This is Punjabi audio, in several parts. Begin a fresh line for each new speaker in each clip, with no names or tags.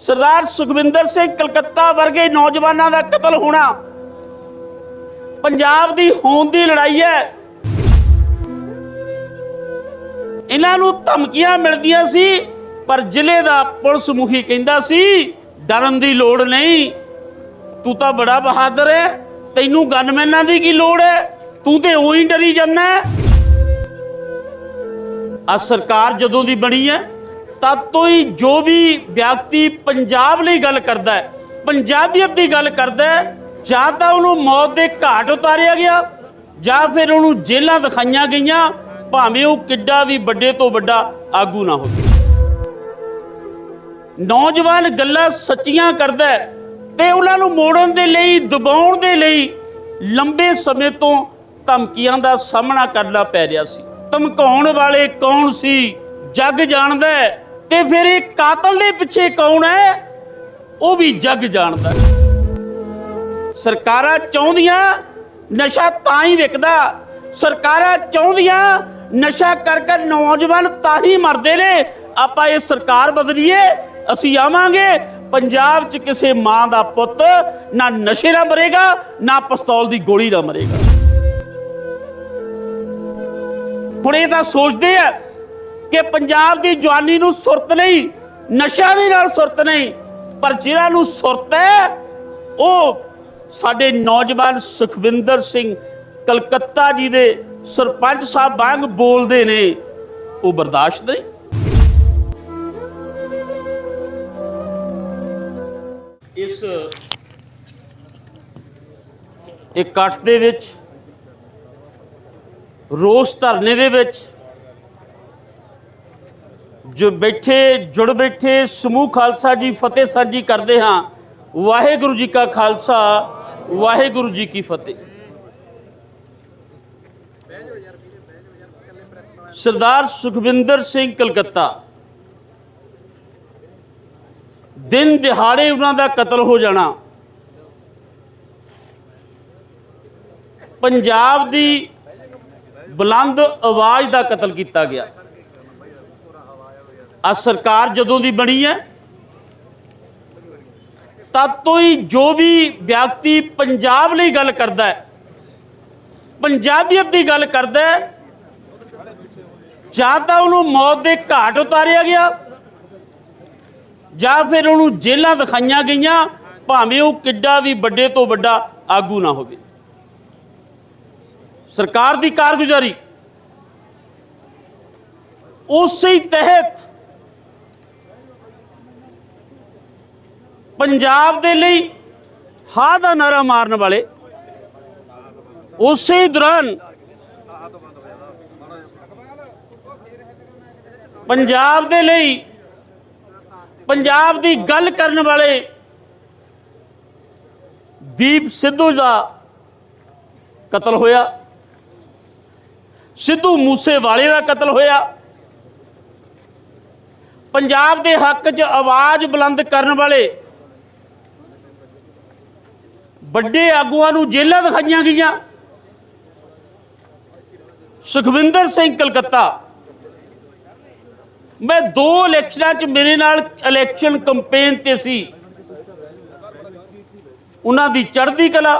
ਸਰਦਾਰ ਸੁਖਵਿੰਦਰ ਸਿੰਘ ਕਲਕੱਤਾ ਵਰਗੇ ਨੌਜਵਾਨਾਂ ਦਾ ਕਤਲ ਹੋਣਾ ਪੰਜਾਬ ਦੀ ਹੋਂਦ ਦੀ ਲੜਾਈ ਹੈ। ਇਹਨਾਂ ਨੂੰ ਧਮਕੀਆਂ ਮਿਲਦੀਆਂ ਸੀ, ਪਰ ਜ਼ਿਲ੍ਹੇ ਦਾ ਪੁਲਿਸ ਮੁਖੀ ਕਹਿੰਦਾ ਸੀ, ਡਰਨ ਦੀ ਲੋੜ ਨਹੀਂ। ਤੂੰ ਤਾਂ ਬੜਾ ਬਹਾਦਰ ਹੈ। ਤੈਨੂੰ ਗਨਮੈਨਾਂ ਦੀ ਕੀ ਲੋੜ ਹੈ? ਤੂੰ ਤੇ ਉਹੀ ਡਰੀ ਜਾਂਦਾ ਆ ਸਰਕਾਰ ਜਦੋਂ ਦੀ ਬਣੀ ਹੈ ਤਦ ਤੋਂ ਹੀ ਜੋ ਵੀ ਵਿਅਕਤੀ ਪੰਜਾਬ ਲਈ ਗੱਲ ਕਰਦਾ ਹੈ, ਪੰਜਾਬੀਅਤ ਦੀ ਗੱਲ ਕਰਦਾ ਹੈ, ਜਾਂ ਤਾਂ ਉਹਨੂੰ ਮੌਤ ਦੇ ਘਾਟ ਉਤਾਰਿਆ ਗਿਆ, ਜਾਂ ਫਿਰ ਉਹਨੂੰ ਜੇਲ੍ਹਾਂ ਦਿਖਾਈਆਂ ਗਈਆਂ, ਭਾਵੇਂ ਉਹ ਕਿੱਡਾ ਵੀ ਵੱਡੇ ਤੋਂ ਵੱਡਾ ਆਗੂ ਨਾ ਹੋਵੇ। ਨੌਜਵਾਨ ਗੱਲਾਂ ਸੱਚੀਆਂ ਕਰਦਾ ਹੈ ਤੇ ਉਹਨਾਂ ਨੂੰ ਮੋੜਨ ਦੇ ਲਈ, ਦਬਾਉਣ ਦੇ ਲਈ ਲੰਬੇ ਸਮੇਂ ਤੋਂ ਧਮਕੀਆਂ ਦਾ ਸਾਹਮਣਾ ਕਰਨਾ ਪੈ ਰਿਹਾ ਸੀ। ਧਮਕਾਉਣ ਵਾਲੇ ਕੌਣ ਸੀ? ਜੱਗ ਜਾਣਦਾ ਹੈ। ਤੇ ਫਿਰ ਇਹ ਕਾਤਲ ਦੇ ਪਿੱਛੇ ਕੌਣ ਹੈ? ਉਹ ਵੀ ਜੱਗ ਜਾਣਦਾ ਸਰਕਾਰਾਂ ਚਾਹੁੰਦੀਆਂ ਨਸ਼ਾ ਤਾਂ ਹੀ ਵਿਕਦਾ। ਸਰਕਾਰਾਂ ਚਾਹੁੰਦੀਆਂ ਨਸ਼ਾ ਕਰ ਕਰ ਨੌਜਵਾਨ ਤਾਂ ਹੀ ਮਰਦੇ ਨੇ। ਆਪਾਂ ਇਹ ਸਰਕਾਰ ਬਦਲੀਏ, ਅਸੀਂ ਆਵਾਂਗੇ। ਪੰਜਾਬ 'ਚ ਕਿਸੇ ਮਾਂ ਦਾ ਪੁੱਤ ਨਾ ਨਸ਼ੇ ਨਾਲ ਮਰੇਗਾ, ਨਾ ਪਿਸਤੌਲ ਦੀ ਗੋਲੀ ਨਾਲ ਮਰੇਗਾ। ਹੁਣ ਇਹ ਤਾਂ ਸੋਚਦੇ ਆ ਕਿ ਪੰਜਾਬ ਦੀ ਜਵਾਨੀ ਨੂੰ ਸੁਰਤ ਨਹੀਂ, ਨਸ਼ਿਆਂ ਦੇ ਨਾਲ ਸੁਰਤ ਨਹੀਂ, ਪਰ ਜਿਹਨਾਂ ਨੂੰ ਸੁਰਤ ਹੈ, ਉਹ ਸਾਡੇ ਨੌਜਵਾਨ ਸੁਖਵਿੰਦਰ ਸਿੰਘ ਕਲਕੱਤਾ ਜੀ ਦੇ ਸਰਪੰਚ ਸਾਹਿਬ ਵਾਂਗ ਬੋਲਦੇ ਨੇ, ਉਹ ਬਰਦਾਸ਼ਤ ਨਹੀਂ। ਇਸ ਇਕੱਠ ਦੇ ਵਿੱਚ, ਰੋਸ ਧਰਨੇ ਦੇ ਵਿੱਚ ਜੋ ਬੈਠੇ, ਜੁੜ ਬੈਠੇ ਸਮੂਹ ਖਾਲਸਾ ਜੀ ਫਤਿਹ ਸਾਂਝੀ ਕਰਦੇ ਹਾਂ। ਵਾਹਿਗੁਰੂ ਜੀ ਕਾ ਖਾਲਸਾ, ਵਾਹਿਗੁਰੂ ਜੀ ਕੀ ਫਤਿਹ। ਸਰਦਾਰ ਸੁਖਵਿੰਦਰ ਸਿੰਘ ਕਲਕੱਤਾ। ਦਿਨ ਦਿਹਾੜੇ ਉਹਨਾਂ ਦਾ ਕਤਲ ਹੋ ਜਾਣਾ। ਪੰਜਾਬ ਦੀ ਬੁਲੰਦ ਆਵਾਜ਼ ਦਾ ਕਤਲ ਕੀਤਾ ਗਿਆ। ਆ ਸਰਕਾਰ ਜਦੋਂ ਦੀ ਬਣੀ ਹੈ, ਤਦ ਤੋਂ ਹੀ ਜੋ ਵੀ ਵਿਅਕਤੀ ਪੰਜਾਬ ਲਈ ਗੱਲ ਕਰਦਾ ਹੈ, ਪੰਜਾਬੀਅਤ ਦੀ ਗੱਲ ਕਰਦਾ ਹੈ, ਜਾਂ ਤਾਂ ਉਹਨੂੰ ਮੌਤ ਦੇ ਘਾਟ ਉਤਾਰਿਆ ਗਿਆ, ਜਾਂ ਫਿਰ ਉਹਨੂੰ ਜੇਲਾਂ ਦਿਖਾਈਆਂ ਗਈਆਂ, ਭਾਵੇਂ ਉਹ ਕਿੱਡਾ ਵੀ ਵੱਡੇ ਤੋਂ ਵੱਡਾ ਆਗੂ ਨਾ ਹੋਵੇ। ਸਰਕਾਰ ਦੀ ਕਾਰਗੁਜ਼ਾਰੀ ਉਸੇ ਹੀ ਤਹਿਤ ਪੰਜਾਬ ਦੇ ਲਈ ਹਾਂ ਦਾ ਨਾਰਾ ਮਾਰਨ ਵਾਲੇ ਉਸੇ ਦੌਰਾਨ ਪੰਜਾਬ ਦੇ ਲਈ ਪੰਜਾਬ ਦੀ ਗੱਲ ਕਰਨ ਵਾਲੇ ਦੀਪ ਸਿੱਧੂ ਦਾ ਕਤਲ ਹੋਇਆ, ਸਿੱਧੂ ਮੂਸੇਵਾਲੇ ਦਾ ਕਤਲ ਹੋਇਆ। ਪੰਜਾਬ ਦੇ ਹੱਕ 'ਚ ਆਵਾਜ਼ ਬੁਲੰਦ ਕਰਨ ਵਾਲੇ ਵੱਡੇ ਆਗੂਆਂ ਨੂੰ ਜੇਲ੍ਹਾਂ ਦਿਖਾਈਆਂ ਗਈਆਂ। ਸੁਖਵਿੰਦਰ ਸਿੰਘ ਕਲਕੱਤਾ, ਮੈਂ ਦੋ ਇਲੈਕਸ਼ਨਾਂ 'ਚ ਮੇਰੇ ਨਾਲ ਇਲੈਕਸ਼ਨ ਕੈਂਪੇਨ ਤੇ ਸੀ। ਉਹਨਾਂ ਦੀ ਚੜ੍ਹਦੀ ਕਲਾ।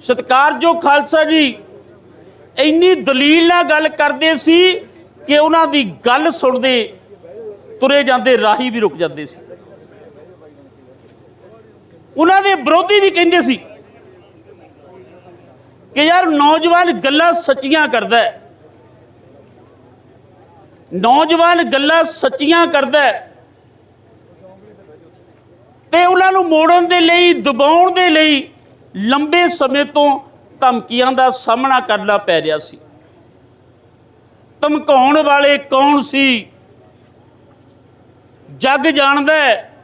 ਸਤਿਕਾਰਯੋਗ ਖਾਲਸਾ ਜੀ, ਇੰਨੀ ਦਲੀਲ ਨਾਲ ਗੱਲ ਕਰਦੇ ਸੀ ਕਿ ਉਹਨਾਂ ਦੀ ਗੱਲ ਸੁਣਦੇ, ਤੁਰੇ ਜਾਂਦੇ, ਰਾਹੀ ਵੀ ਰੁਕ ਜਾਂਦੇ ਸੀ। ਉਹਨਾਂ ਦੇ ਵਿਰੋਧੀ ਵੀ ਕਹਿੰਦੇ ਸੀ ਕਿ ਯਾਰ ਨੌਜਵਾਨ ਗੱਲਾਂ ਸੱਚੀਆਂ ਕਰਦਾ ਹੈ। ਨੌਜਵਾਨ ਗੱਲਾਂ ਸੱਚੀਆਂ ਕਰਦਾ ਹੈ। ਤੇ ਉਹਨਾਂ ਨੂੰ ਮੋੜਨ ਦੇ ਲਈ, ਦਬਾਉਣ ਦੇ ਲਈ ਲੰਬੇ ਸਮੇਂ ਤੋਂ ਧਮਕੀਆਂ ਦਾ ਸਾਹਮਣਾ ਕਰਨਾ ਪੈ ਰਿਹਾ ਸੀ। ਧਮਕਾਉਣ ਵਾਲੇ ਕੌਣ ਸੀ? ਜੱਗ ਜਾਣਦਾ ਹੈ।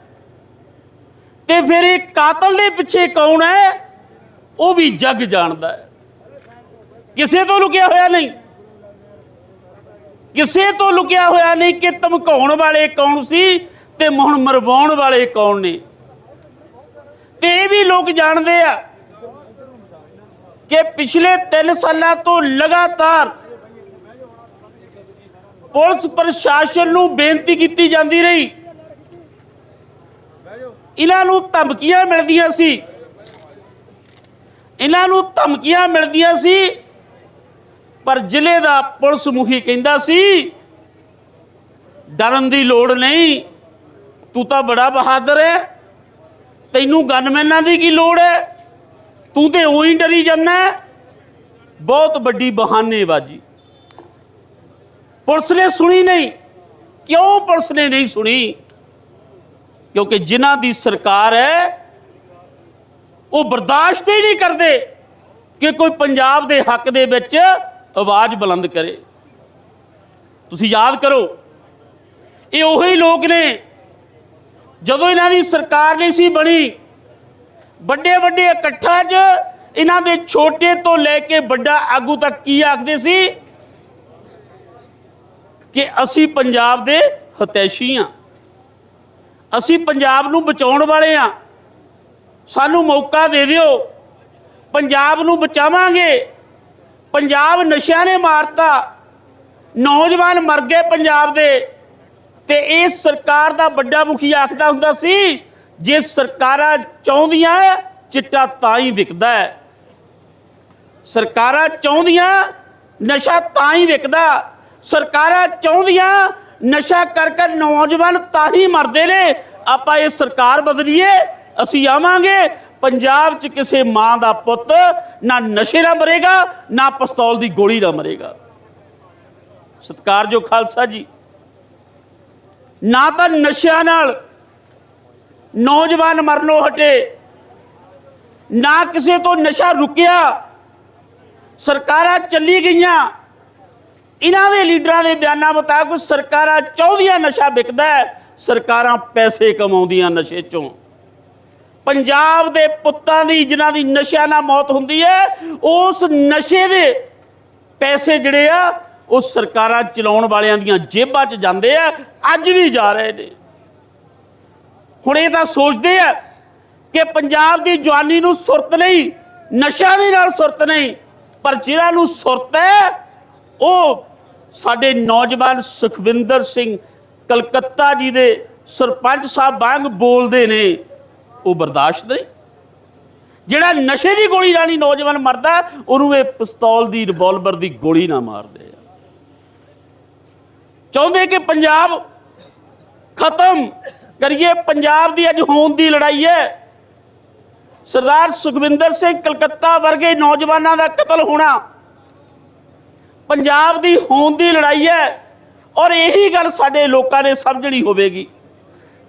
ਤੇ ਫਿਰ ਇਹ ਕਾਤਲ ਦੇ ਪਿੱਛੇ ਕੌਣ ਹੈ? ਉਹ ਵੀ ਜੱਗ ਜਾਣਦਾ ਹੈ। ਕਿਸੇ ਤੋਂ ਲੁਕਿਆ ਹੋਇਆ ਨਹੀਂ। ਕਿਸੇ ਤੋਂ ਲੁਕਿਆ ਹੋਇਆ ਨਹੀਂ ਕਿ ਧਮਕਾਉਣ ਵਾਲੇ ਕੌਣ ਸੀ ਤੇ ਹੁਣ ਮਰਵਾਉਣ ਵਾਲੇ ਕੌਣ ਨੇ। ਤੇ ਇਹ ਵੀ ਲੋਕ ਜਾਣਦੇ ਆ ਕਿ ਪਿਛਲੇ 3 ਸਾਲਾਂ ਤੋਂ ਲਗਾਤਾਰ ਪੁਲਿਸ ਪ੍ਰਸ਼ਾਸਨ ਨੂੰ ਬੇਨਤੀ ਕੀਤੀ ਜਾਂਦੀ ਰਹੀ ਇਹਨਾਂ ਨੂੰ ਧਮਕੀਆਂ ਮਿਲਦੀਆਂ ਸੀ। ਇਹਨਾਂ ਨੂੰ ਧਮਕੀਆਂ ਮਿਲਦੀਆਂ ਸੀ, ਪਰ ਜ਼ਿਲ੍ਹੇ ਦਾ ਪੁਲਿਸ ਮੁਖੀ ਕਹਿੰਦਾ ਸੀ, ਡਰਨ ਦੀ ਲੋੜ ਨਹੀਂ, ਤੂੰ ਤਾਂ ਬੜਾ ਬਹਾਦਰ ਹੈ ਤੈਨੂੰ ਗਨਮੈਨਾਂ ਦੀ ਕੀ ਲੋੜ ਹੈ ਤੂੰ ਤੇ ਉਹੀ ਡਰੀ ਜਾਂਦਾ ਬਹੁਤ ਵੱਡੀ ਬਹਾਨੇਬਾਜ਼ੀ। ਪੁਲਿਸ ਨੇ ਸੁਣੀ ਨਹੀਂ। ਕਿਉਂ ਪੁਲਿਸ ਨੇ ਨਹੀਂ ਸੁਣੀ? ਕਿਉਂਕਿ ਜਿਨ੍ਹਾਂ ਦੀ ਸਰਕਾਰ ਹੈ, ਉਹ ਬਰਦਾਸ਼ਤ ਹੀ ਨਹੀਂ ਕਰਦੇ ਕਿ ਕੋਈ ਪੰਜਾਬ ਦੇ ਹੱਕ ਦੇ ਵਿੱਚ ਆਵਾਜ਼ ਬੁਲੰਦ ਕਰੇ। ਤੁਸੀਂ ਯਾਦ ਕਰੋ, ਇਹ ਉਹੀ ਲੋਕ ਨੇ, ਜਦੋਂ ਇਹਨਾਂ ਦੀ ਸਰਕਾਰ ਨਹੀਂ ਸੀ ਬਣੀ ਵੱਡੇ ਵੱਡੇ ਇਕੱਠਾਂ 'ਚ ਇਹਨਾਂ ਦੇ ਛੋਟੇ ਤੋਂ ਲੈ ਕੇ ਵੱਡਾ ਆਗੂ ਤੱਕ ਕੀ ਆਖਦੇ ਸੀ? ਕਿ ਅਸੀਂ ਪੰਜਾਬ ਦੇ ਹਤੈਸ਼ੀ ਹਾਂ ਅਸੀਂ ਪੰਜਾਬ ਨੂੰ ਬਚਾਉਣ ਵਾਲੇ ਹਾਂ। ਸਾਨੂੰ ਮੌਕਾ ਦੇ ਦਿਓ। ਪੰਜਾਬ ਨੂੰ ਬਚਾਵਾਂਗੇ। ਪੰਜਾਬ ਨਸ਼ਿਆਂ ਨੇ ਮਾਰਤਾ। ਨੌਜਵਾਨ ਮਰ ਗਏ ਪੰਜਾਬ ਦੇ। ਤੇ ਇਹ ਸਰਕਾਰ ਦਾ ਵੱਡਾ ਮੁਖੀ ਆਖਦਾ ਹੁੰਦਾ ਸੀ, ਜੇ ਸਰਕਾਰਾਂ ਚਾਹੁੰਦੀਆਂ, ਚਿੱਟਾ ਤਾਂ ਹੀ ਵਿਕਦਾ ਹੈ। ਸਰਕਾਰਾਂ ਚਾਹੁੰਦੀਆਂ, ਨਸ਼ਾ ਤਾਂ ਹੀ ਵਿਕਦਾ। ਸਰਕਾਰਾਂ ਚਾਹੁੰਦੀਆਂ ਨਸ਼ਾ ਕਰ ਕਰ ਨੌਜਵਾਨ ਤਾਂ ਹੀ ਮਰਦੇ ਨੇ। ਆਪਾਂ ਇਹ ਸਰਕਾਰ ਬਦਲੀਏ, ਅਸੀਂ ਆਵਾਂਗੇ। ਪੰਜਾਬ 'ਚ ਕਿਸੇ ਮਾਂ ਦਾ ਪੁੱਤ ਨਾ ਨਸ਼ੇ ਨਾਲ ਮਰੇਗਾ, ਨਾ ਪਿਸਤੌਲ ਦੀ ਗੋਲੀ ਨਾਲ ਮਰੇਗਾ। ਸਤਿਕਾਰਯੋਗ ਖਾਲਸਾ ਜੀ। ਨਾ ਤਾਂ ਨਸ਼ਿਆਂ ਨਾਲ ਨੌਜਵਾਨ ਮਰਨੋਂ ਹਟੇ, ਨਾ ਕਿਸੇ ਤੋਂ ਨਸ਼ਾ ਰੁਕਿਆ। ਸਰਕਾਰਾਂ ਚੱਲੀ ਗਈਆਂ। ਇਹਨਾਂ ਦੇ ਲੀਡਰਾਂ ਦੇ ਬਿਆਨਾਂ ਮੁਤਾਬਕ ਸਰਕਾਰਾਂ ਚਾਹੁੰਦੀਆਂ ਨਸ਼ਾ ਵਿਕਦਾ ਹੈ, ਸਰਕਾਰਾਂ ਪੈਸੇ ਕਮਾਉਂਦੀਆਂ ਨਸ਼ੇ ਚੋਂ। ਪੰਜਾਬ ਦੇ ਪੁੱਤਾਂ ਦੀ, ਜਿਨ੍ਹਾਂ ਦੀ ਨਸ਼ਿਆਂ ਨਾਲ ਮੌਤ ਹੁੰਦੀ ਹੈ, ਉਸ ਨਸ਼ੇ ਦੇ ਪੈਸੇ ਜਿਹੜੇ ਆ, ਉਹ ਸਰਕਾਰਾਂ ਚਲਾਉਣ ਵਾਲਿਆਂ ਦੀਆਂ ਜੇਬਾਂ 'ਚ ਜਾਂਦੇ ਆ, ਅੱਜ ਵੀ ਜਾ ਰਹੇ ਨੇ। ਹੁਣ ਇਹ ਤਾਂ ਸੋਚਦੇ ਆ ਕਿ ਪੰਜਾਬ ਦੀ ਜਵਾਨੀ ਨੂੰ ਸੁਰਤ ਨਹੀਂ ਨਸ਼ਾ ਦੇ ਨਾਲ ਸੁਰਤ ਨਹੀਂ, ਪਰ ਜਿਹਨਾਂ ਨੂੰ ਸੁਰਤ ਹੈ, ਉਹ ਸਾਡੇ ਨੌਜਵਾਨ ਸੁਖਵਿੰਦਰ ਸਿੰਘ ਕਲਕੱਤਾ ਜੀ ਦੇ ਸਰਪੰਚ ਸਾਹਿਬ ਵਾਂਗ ਬੋਲਦੇ ਨੇ, ਉਹ ਬਰਦਾਸ਼ਤ ਨਹੀਂ। ਜਿਹੜਾ ਨਸ਼ੇ ਦੀ ਗੋਲੀ ਨਾਲ ਨੌਜਵਾਨ ਮਰਦਾ, ਉਹਨੂੰ ਇਹ ਪਿਸਤੌਲ ਦੀ ਰਿਵਾਲਵਰ ਦੀ ਗੋਲੀ ਨਾ ਮਾਰਦੇ ਚਾਹੁੰਦੇ ਕਿ ਪੰਜਾਬ ਖਤਮ ਕਰੀਏ, ਪੰਜਾਬ ਦੀ ਅੱਜ ਹੋਂਦ ਦੀ ਲੜਾਈ ਹੈ। ਸਰਦਾਰ ਸੁਖਵਿੰਦਰ ਸਿੰਘ ਕਲਕੱਤਾ ਵਰਗੇ ਨੌਜਵਾਨਾਂ ਦਾ ਕਤਲ ਹੋਣਾ ਪੰਜਾਬ ਦੀ ਹੋਂਦ ਦੀ ਲੜਾਈ ਹੈ ਔਰ ਇਹੀ ਗੱਲ ਸਾਡੇ ਲੋਕਾਂ ਨੇ ਸਮਝਣੀ ਹੋਵੇਗੀ,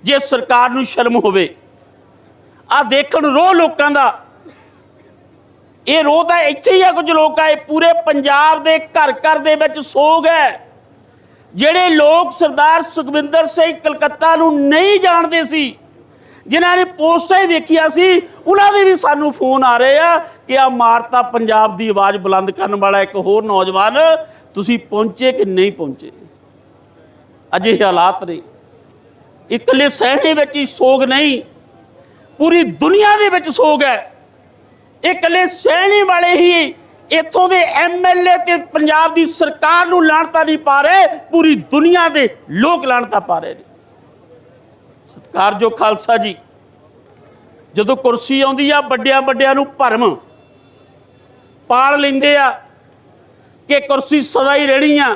ਜੇ ਸਰਕਾਰ ਨੂੰ ਸ਼ਰਮ ਹੋਵੇ। ਆ ਦੇਖਣ ਰੋ ਲੋਕਾਂ ਦਾ। ਇਹ ਰੋ ਤਾਂ ਇੱਥੇ ਹੀ ਆ ਕੁਝ ਲੋਕ ਆ ਇਹ ਪੂਰੇ ਪੰਜਾਬ ਦੇ ਘਰ ਘਰ ਦੇ ਵਿੱਚ ਸੋਗ ਹੈ। ਜਿਹੜੇ ਲੋਕ ਸਰਦਾਰ ਸੁਖਵਿੰਦਰ ਸਿੰਘ ਕਲਕੱਤਾ ਨੂੰ ਨਹੀਂ ਜਾਣਦੇ ਸੀ ਜਿਨ੍ਹਾਂ ਨੇ ਪੋਸਟਾਂ ਹੀ ਵੇਖੀਆਂ ਸੀ, ਉਹਨਾਂ ਦੇ ਵੀ ਸਾਨੂੰ ਫੋਨ ਆ ਰਹੇ ਆ ਕਿ ਆ ਮਾਰਤਾ ਪੰਜਾਬ ਦੀ ਆਵਾਜ਼ ਬੁਲੰਦ ਕਰਨ ਵਾਲਾ ਇੱਕ ਹੋਰ ਨੌਜਵਾਨ, ਤੁਸੀਂ ਪਹੁੰਚੇ ਕਿ ਨਹੀਂ ਪਹੁੰਚੇ? ਅਜੇ ਹਾਲਾਤ ਨੇ। ਇਕੱਲੇ ਸਹਿਣੇ ਵਿੱਚ ਹੀ ਸੋਗ ਨਹੀਂ, ਪੂਰੀ ਦੁਨੀਆ ਦੇ ਵਿੱਚ ਸੋਗ ਹੈ। ਇਕੱਲੇ ਸਹਿਣੇ ਵਾਲੇ ਹੀ ਇੱਥੋਂ ਦੇ ਐਮਐਲਏ ਤੇ ਪੰਜਾਬ ਦੀ ਸਰਕਾਰ ਨੂੰ ਲਾਣਤਾ ਨਹੀਂ ਪਾ ਰਹੇ, ਪੂਰੀ ਦੁਨੀਆ ਦੇ ਲੋਕ ਲਾਣਤਾ ਪਾ ਰਹੇ ਨੇ। ਸਤਿਕਾਰਯੋਗ ਖਾਲਸਾ ਜੀ। ਜਦੋਂ ਕੁਰਸੀ ਆਉਂਦੀ ਆ, ਵੱਡਿਆਂ ਵੱਡਿਆਂ ਨੂੰ ਭਰਮ। ਪਾਲ ਲੈਂਦੇ ਆ ਕਿ ਕੁਰਸੀ ਸਦਾ ਹੀ ਰਹਿਣੀ ਆ।